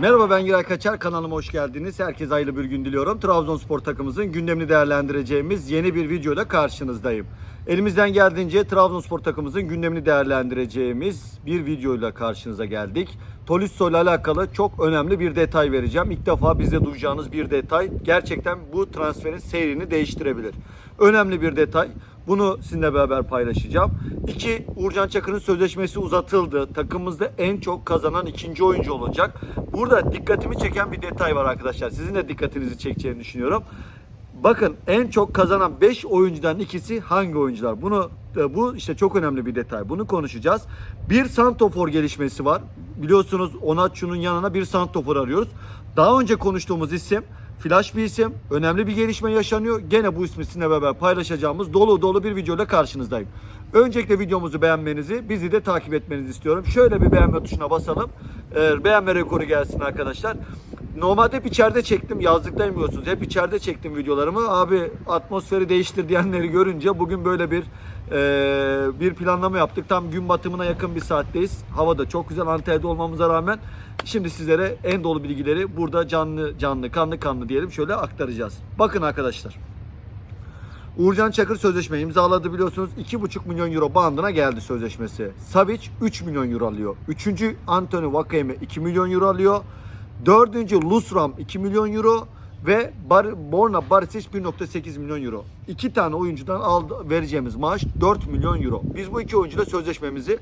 Merhaba ben Giray Kaçar kanalıma hoş geldiniz. Herkese hayırlı bir gün diliyorum. Trabzonspor takımımızın gündemini değerlendireceğimiz yeni bir videoda karşınızdayım. Elimizden geldiğince Trabzonspor takımımızın gündemini değerlendireceğimiz bir videoyla karşınıza geldik. Tolisso ile alakalı çok önemli bir detay vereceğim. İlk defa bizde duyacağınız bir detay. Gerçekten bu transferin seyrini değiştirebilir. Önemli bir detay. Bunu sizinle beraber paylaşacağım. İki, Uğurcan Çakır'ın sözleşmesi uzatıldı. Takımımızda en çok kazanan ikinci oyuncu olacak. Burada dikkatimi çeken bir detay var arkadaşlar. Sizin de dikkatinizi çekeceğini düşünüyorum. Bakın en çok kazanan 5 oyuncudan ikisi hangi oyuncular? Bunu e, bu işte çok önemli bir detay. Bunu konuşacağız. Bir santofor gelişmesi var. Biliyorsunuz Onatçu'nun yanına bir santofor arıyoruz. Daha önce konuştuğumuz isim Flash bir isim. Önemli bir gelişme yaşanıyor. Gene bu ismi sizinle beraber paylaşacağımız dolu dolu bir videoyla karşınızdayım. Öncelikle videomuzu beğenmenizi, bizi de takip etmenizi istiyorum. Şöyle bir beğenme tuşuna basalım. Ee, beğenme rekoru gelsin arkadaşlar. Normalde hep içeride çektim. Yazlıktayım biliyorsunuz. Hep içeride çektim videolarımı. Abi atmosferi değiştir diyenleri görünce bugün böyle bir e, bir planlama yaptık. Tam gün batımına yakın bir saatteyiz. Hava da çok güzel Antalya'da olmamıza rağmen. Şimdi sizlere en dolu bilgileri burada canlı canlı kanlı kanlı diyelim şöyle aktaracağız. Bakın arkadaşlar. Uğurcan Çakır sözleşme imzaladı biliyorsunuz. 2,5 milyon euro bandına geldi sözleşmesi. Savic 3 milyon euro alıyor. Üçüncü Anthony Vakayeme 2 milyon euro alıyor. Dördüncü Lusram 2 milyon euro ve Bar Borna Barisic 1.8 milyon euro. İki tane oyuncudan aldı, vereceğimiz maaş 4 milyon euro. Biz bu iki oyuncuyla sözleşmemizi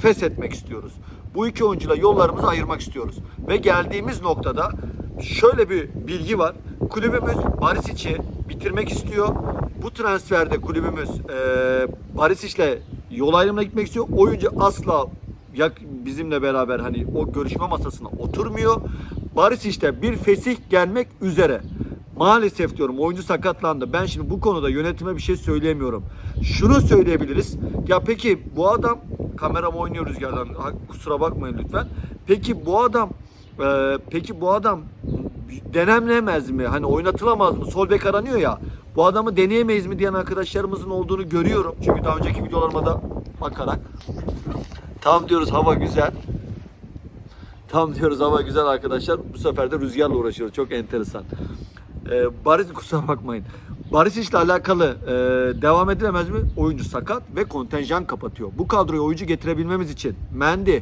feshetmek istiyoruz. Bu iki oyuncuyla yollarımızı ayırmak istiyoruz. Ve geldiğimiz noktada şöyle bir bilgi var. Kulübümüz Barisic'i bitirmek istiyor. Bu transferde kulübümüz e, Barisic'le yol ayrımına gitmek istiyor. Oyuncu asla yak bizimle beraber hani o görüşme masasına oturmuyor. Barisic'te bir fesih gelmek üzere. Maalesef diyorum oyuncu sakatlandı. Ben şimdi bu konuda yönetime bir şey söyleyemiyorum. Şunu söyleyebiliriz. Ya peki bu adam kameram oynuyor rüzgardan. Kusura bakmayın lütfen. Peki bu adam e, peki bu adam denemlemez mi? Hani oynatılamaz mı? Sol bek aranıyor ya. Bu adamı deneyemeyiz mi diyen arkadaşlarımızın olduğunu görüyorum. Çünkü daha önceki videolarıma da bakarak. Tam diyoruz hava güzel. Tam diyoruz hava güzel arkadaşlar. Bu sefer de rüzgarla uğraşıyoruz. Çok enteresan. Ee, Baris kusura bakmayın. Baris ile alakalı e, devam edilemez mi? Oyuncu sakat ve kontenjan kapatıyor. Bu kadroya oyuncu getirebilmemiz için Mendy,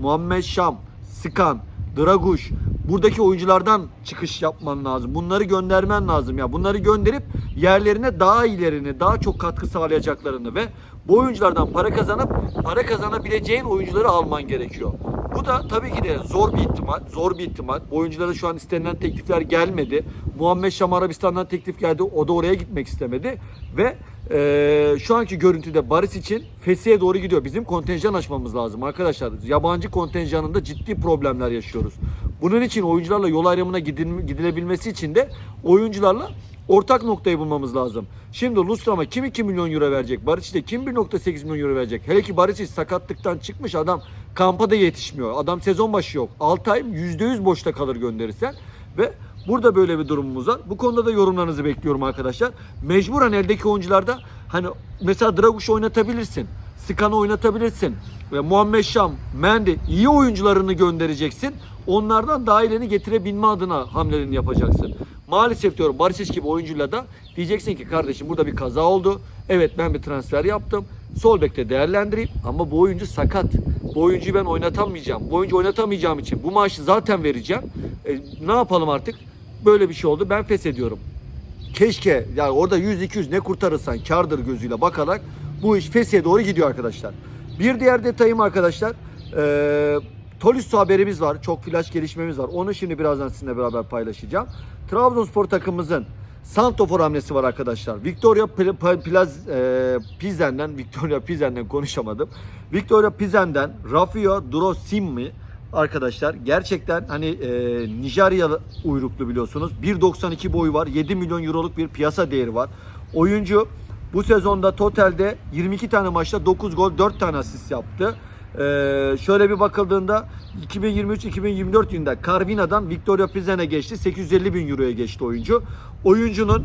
Muhammed Şam, Sıkan, Draguş buradaki oyunculardan çıkış yapman lazım. Bunları göndermen lazım ya. Bunları gönderip yerlerine daha ilerini, daha çok katkı sağlayacaklarını ve bu oyunculardan para kazanıp para kazanabileceğin oyuncuları alman gerekiyor. Bu da tabii ki de zor bir ihtimal. Zor bir ihtimal. Oyunculara şu an istenilen teklifler gelmedi. Muhammed Şam Arabistan'dan teklif geldi. O da oraya gitmek istemedi. Ve eee, şu anki görüntüde Baris için Fesi'ye doğru gidiyor. Bizim kontenjan açmamız lazım arkadaşlar. Yabancı kontenjanında ciddi problemler yaşıyoruz. Bunun için oyuncularla yol ayrımına gidil- gidilebilmesi için de oyuncularla ortak noktayı bulmamız lazım. Şimdi Lustram'a kim 2 milyon euro verecek? Barış'ta kim 1.8 milyon euro verecek? Hele ki Barış sakatlıktan çıkmış adam kampa da yetişmiyor. Adam sezon başı yok. 6 ay %100 boşta kalır gönderirsen. Ve burada böyle bir durumumuz var. Bu konuda da yorumlarınızı bekliyorum arkadaşlar. Mecburen eldeki oyuncularda hani mesela Draguş oynatabilirsin. Sıkan'ı oynatabilirsin. Ve Muhammed Şam, Mendy iyi oyuncularını göndereceksin. Onlardan daha iyileni getirebilme adına hamlelerini yapacaksın. Maalesef diyorum Barış gibi oyuncuyla da diyeceksin ki kardeşim burada bir kaza oldu. Evet ben bir transfer yaptım. Sol bekte değerlendireyim ama bu oyuncu sakat. Bu oyuncuyu ben oynatamayacağım. Bu oyuncu oynatamayacağım için bu maaşı zaten vereceğim. E, ne yapalım artık? Böyle bir şey oldu. Ben feshediyorum. Keşke yani orada 100-200 ne kurtarırsan kardır gözüyle bakarak bu iş Fesih'e doğru gidiyor arkadaşlar. Bir diğer detayım arkadaşlar. Eee Tolisso haberimiz var. Çok flash gelişmemiz var. Onu şimdi birazdan sizinle beraber paylaşacağım. Trabzonspor takımımızın Santofor hamlesi var arkadaşlar. Victoria Pl- Pl- Plaz, e, Pizen'den, Victoria Pizen'den konuşamadım. Victoria Pizen'den Rafio Drosimmi arkadaşlar gerçekten hani e, Nijerya uyruklu biliyorsunuz. 1.92 boyu var. 7 milyon euroluk bir piyasa değeri var. Oyuncu bu sezonda totalde 22 tane maçta 9 gol 4 tane asist yaptı. Ee, şöyle bir bakıldığında 2023-2024 yılında Carvina'dan Victoria Pilsen'e geçti. 850 bin euroya geçti oyuncu. Oyuncunun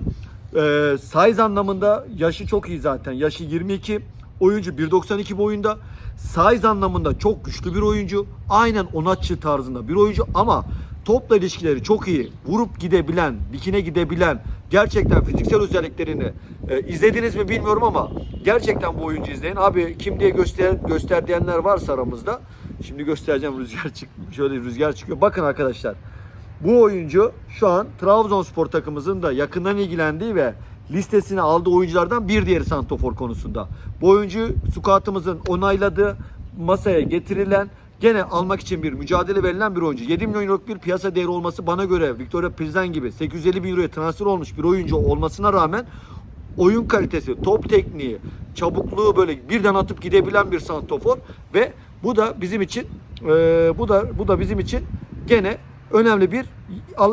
e, size anlamında yaşı çok iyi zaten. Yaşı 22. Oyuncu 1.92 boyunda. Size anlamında çok güçlü bir oyuncu. Aynen Onatçı tarzında bir oyuncu ama topla ilişkileri çok iyi, vurup gidebilen, dikine gidebilen, gerçekten fiziksel özelliklerini e, izlediniz mi bilmiyorum ama gerçekten bu oyuncu izleyin. Abi kim diye göster göster diyenler varsa aramızda. Şimdi göstereceğim rüzgar çık şöyle rüzgar çıkıyor. Bakın arkadaşlar. Bu oyuncu şu an Trabzonspor takımımızın da yakından ilgilendiği ve listesine aldığı oyunculardan bir diğeri santofor konusunda. Bu oyuncu scout'ımızın onayladığı masaya getirilen gene almak için bir mücadele verilen bir oyuncu. 7 milyon euroluk bir piyasa değeri olması bana göre Victoria Pilsen gibi 850 bin euroya transfer olmuş bir oyuncu olmasına rağmen oyun kalitesi, top tekniği, çabukluğu böyle birden atıp gidebilen bir santofor ve bu da bizim için e, bu da bu da bizim için gene önemli bir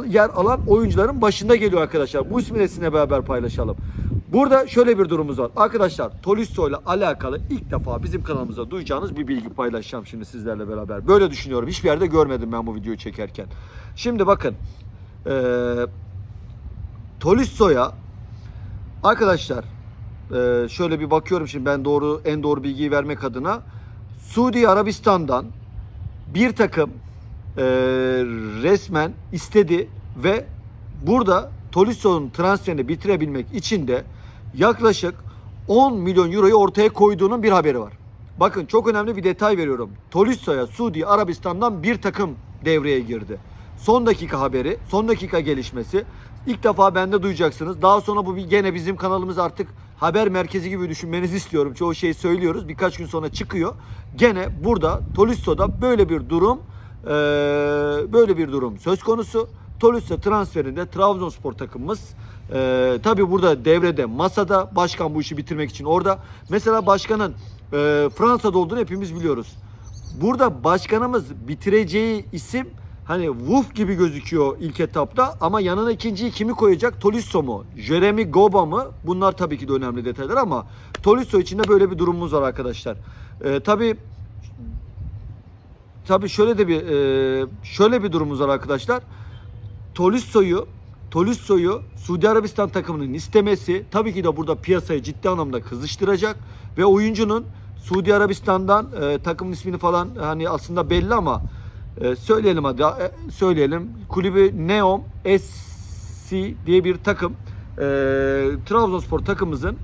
yer alan oyuncuların başında geliyor arkadaşlar. Bu ismi beraber paylaşalım. Burada şöyle bir durumumuz var. Arkadaşlar Tolisso ile alakalı ilk defa bizim kanalımızda duyacağınız bir bilgi paylaşacağım şimdi sizlerle beraber. Böyle düşünüyorum. Hiçbir yerde görmedim ben bu videoyu çekerken. Şimdi bakın. Eee Tolisso'ya arkadaşlar eee, şöyle bir bakıyorum şimdi ben doğru en doğru bilgiyi vermek adına Suudi Arabistan'dan bir takım eee, resmen istedi ve burada Tolisso'nun transferini bitirebilmek için de yaklaşık 10 milyon euroyu ortaya koyduğunun bir haberi var. Bakın çok önemli bir detay veriyorum. Tolisso'ya Suudi Arabistan'dan bir takım devreye girdi. Son dakika haberi, son dakika gelişmesi. İlk defa bende duyacaksınız. Daha sonra bu gene bizim kanalımız artık haber merkezi gibi düşünmenizi istiyorum. Çoğu şeyi söylüyoruz. Birkaç gün sonra çıkıyor. Gene burada Tolisso'da böyle bir durum böyle bir durum söz konusu. Tolisso transferinde Trabzonspor takımımız eee tabi burada devrede masada başkan bu işi bitirmek için orada. Mesela başkanın eee, Fransa'da olduğunu hepimiz biliyoruz. Burada başkanımız bitireceği isim hani Wolf gibi gözüküyor ilk etapta ama yanına ikinciyi kimi koyacak? Tolisso mu? Jeremy Goba mı? Bunlar tabii ki de önemli detaylar ama Tolisso için de böyle bir durumumuz var arkadaşlar. Ee, tabii tabii şöyle de bir e, şöyle bir durumumuz var arkadaşlar. Tolisso'yu Tolisso'yu Suudi Arabistan takımının istemesi tabii ki de burada piyasayı ciddi anlamda kızıştıracak ve oyuncunun Suudi Arabistan'dan e, takımın ismini falan hani aslında belli ama e, söyleyelim hadi e, söyleyelim. Kulübü Neom SC diye bir takım e, Trabzonspor takımımızın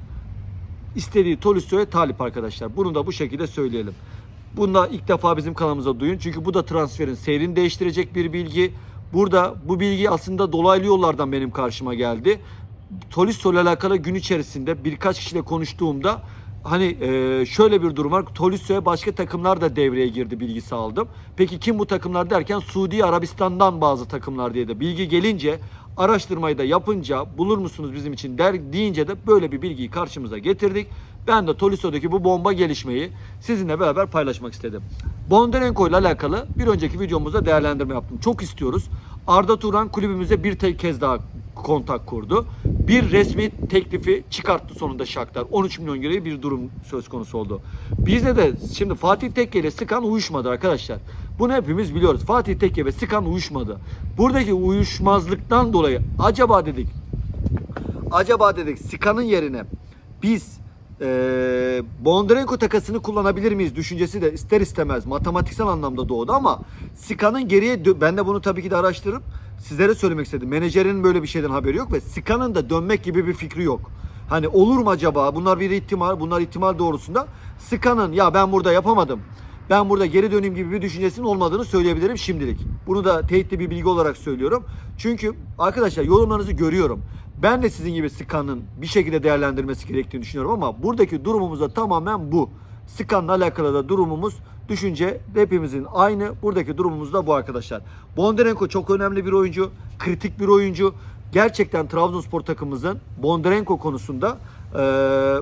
istediği Tolisso'ya talip arkadaşlar. Bunu da bu şekilde söyleyelim. Bunu da ilk defa bizim kanalımıza duyun. Çünkü bu da transferin seyrini değiştirecek bir bilgi. Burada bu bilgi aslında dolaylı yollardan benim karşıma geldi. Tolisso ile alakalı gün içerisinde birkaç kişiyle konuştuğumda hani e, şöyle bir durum var. Tolisso'ya başka takımlar da devreye girdi bilgisi aldım. Peki kim bu takımlar derken Suudi Arabistan'dan bazı takımlar diye de bilgi gelince araştırmayı da yapınca bulur musunuz bizim için der deyince de böyle bir bilgiyi karşımıza getirdik. Ben de Tolisso'daki bu bomba gelişmeyi sizinle beraber paylaşmak istedim. Bondarenko ile alakalı bir önceki videomuzda değerlendirme yaptım. Çok istiyoruz. Arda Turan kulübümüze bir tek kez daha kontak kurdu. Bir resmi teklifi çıkarttı sonunda Shakhtar. 13 milyon euroya bir durum söz konusu oldu. Bizde de şimdi Fatih Tekke ile Sıkan uyuşmadı arkadaşlar. Bunu hepimiz biliyoruz. Fatih Tekke ve Sıkan uyuşmadı. Buradaki uyuşmazlıktan dolayı acaba dedik acaba dedik Sika'nın yerine biz eee Bondarenko takasını kullanabilir miyiz düşüncesi de ister istemez matematiksel anlamda doğdu ama Sika'nın geriye ben de bunu tabii ki de araştırıp sizlere söylemek istedim. Menajerinin böyle bir şeyden haberi yok ve Sika'nın da dönmek gibi bir fikri yok. Hani olur mu acaba? Bunlar bir ihtimal, bunlar ihtimal doğrusunda. Sika'nın ya ben burada yapamadım. Ben burada geri döneyim gibi bir düşüncesinin olmadığını söyleyebilirim şimdilik. Bunu da teyitli bir bilgi olarak söylüyorum. Çünkü arkadaşlar yorumlarınızı görüyorum. Ben de sizin gibi Skan'ın bir şekilde değerlendirmesi gerektiğini düşünüyorum ama buradaki durumumuz da tamamen bu. Skan'la alakalı da durumumuz, düşünce hepimizin aynı. Buradaki durumumuz da bu arkadaşlar. Bondarenko çok önemli bir oyuncu, kritik bir oyuncu. Gerçekten Trabzonspor takımımızın Bondarenko konusunda eee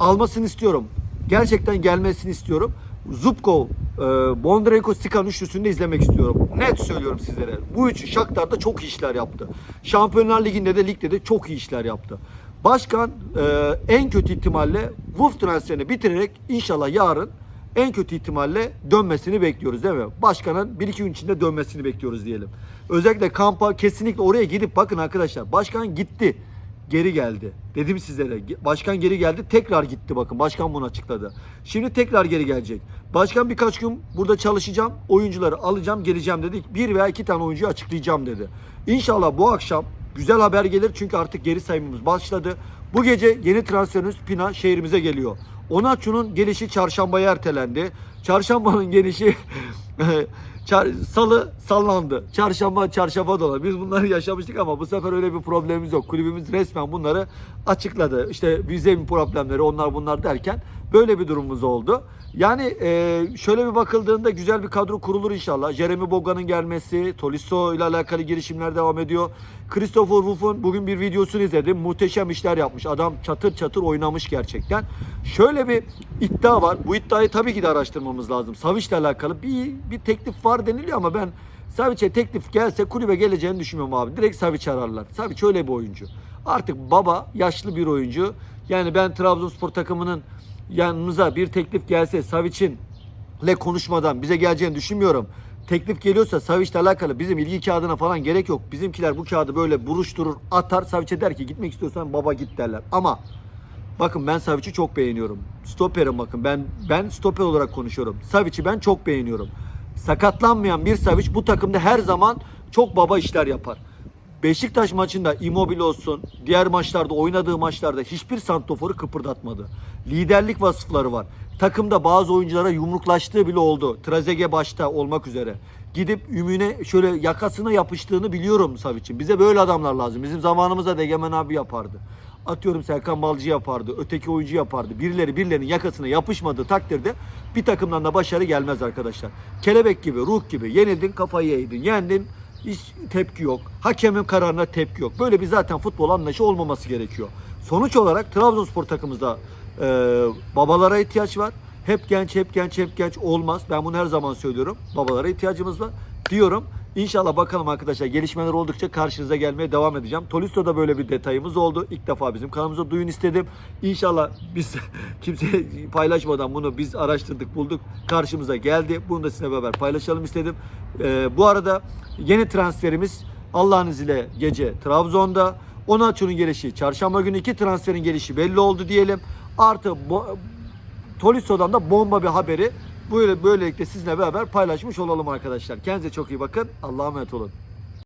almasını istiyorum. Gerçekten gelmesini istiyorum. Zubkov, e, Bondarenko, Sikan üçlüsünü de izlemek istiyorum. Net söylüyorum sizlere. Bu üçü Shakhtar'da çok iyi işler yaptı. Şampiyonlar Ligi'nde de ligde de çok iyi işler yaptı. Başkan e, en kötü ihtimalle Wolf transferini bitirerek inşallah yarın en kötü ihtimalle dönmesini bekliyoruz değil mi? Başkanın 1-2 gün içinde dönmesini bekliyoruz diyelim. Özellikle kampa kesinlikle oraya gidip bakın arkadaşlar. Başkan gitti. Geri geldi. Dedim sizlere. Başkan geri geldi. Tekrar gitti bakın. Başkan bunu açıkladı. Şimdi tekrar geri gelecek. Başkan birkaç gün burada çalışacağım. Oyuncuları alacağım, geleceğim dedik. Bir veya iki tane oyuncuyu açıklayacağım dedi. İnşallah bu akşam güzel haber gelir. Çünkü artık geri sayımımız başladı. Bu gece yeni transferimiz Pina şehrimize geliyor. Onaçu'nun gelişi çarşambaya ertelendi. Çarşambanın gelişi Çar- salı sallandı. Çarşamba çarşamba dolar. Biz bunları yaşamıştık ama bu sefer öyle bir problemimiz yok. Kulübümüz resmen bunları açıkladı. İşte vize problemleri onlar bunlar derken böyle bir durumumuz oldu. Yani e, şöyle bir bakıldığında güzel bir kadro kurulur inşallah. Jeremy Boga'nın gelmesi, Tolisso ile alakalı girişimler devam ediyor. Christopher Wolff'un bugün bir videosunu izledim. Muhteşem işler yapmış. Adam çatır çatır oynamış gerçekten. Şöyle bir iddia var. Bu iddiayı tabii ki de araştırmamız lazım. Savic'le alakalı bir bir teklif var deniliyor ama ben Savic'e teklif gelse kulübe geleceğini düşünmüyorum abi. Direkt Savic ararlar. Savic öyle bir oyuncu. Artık baba yaşlı bir oyuncu. Yani ben Trabzonspor takımının yanımıza bir teklif gelse Savic'in ile konuşmadan bize geleceğini düşünmüyorum. Teklif geliyorsa Savic'le alakalı bizim ilgi kağıdına falan gerek yok. Bizimkiler bu kağıdı böyle buruşturur, atar. Savic'e der ki gitmek istiyorsan baba git derler. Ama bakın ben Savic'i çok beğeniyorum. Stoperim bakın. Ben ben stoper olarak konuşuyorum. Savic'i ben çok beğeniyorum. Sakatlanmayan bir Savic bu takımda her zaman çok baba işler yapar. Beşiktaş maçında Immobile olsun, diğer maçlarda oynadığı maçlarda hiçbir santoforu kıpırdatmadı. Liderlik vasıfları var. Takımda bazı oyunculara yumruklaştığı bile oldu. Trezeguet başta olmak üzere. Gidip ümüne şöyle yakasına yapıştığını biliyorum Savic'in. Bize böyle adamlar lazım. Bizim zamanımızda Degemen abi yapardı. Atıyorum Serkan Balcı yapardı, öteki oyuncu yapardı. Birileri birilerinin yakasına yapışmadığı takdirde bir takımdan da başarı gelmez arkadaşlar. Kelebek gibi, ruh gibi yenildin kafayı eğdin, yendin hiç tepki yok. Hakemin kararına tepki yok. Böyle bir zaten futbol anlayışı olmaması gerekiyor. Sonuç olarak Trabzonspor takımımızda e, babalara ihtiyaç var. Hep genç, hep genç, hep genç olmaz. Ben bunu her zaman söylüyorum. Babalara ihtiyacımız var diyorum. İnşallah bakalım arkadaşlar gelişmeler oldukça karşınıza gelmeye devam edeceğim. Tolisto'da böyle bir detayımız oldu. İlk defa bizim kanalımıza duyun istedim. İnşallah biz kimse paylaşmadan bunu biz araştırdık bulduk. Karşımıza geldi. Bunu da sizinle beraber paylaşalım istedim. Ee, bu arada yeni transferimiz Allah'ın izniyle gece Trabzon'da. Onaçu'nun gelişi çarşamba günü iki transferin gelişi belli oldu diyelim. Artı Tolisso'dan da bomba bir haberi böyle böylelikle sizinle beraber paylaşmış olalım arkadaşlar. Kendinize çok iyi bakın. Allah'a emanet olun.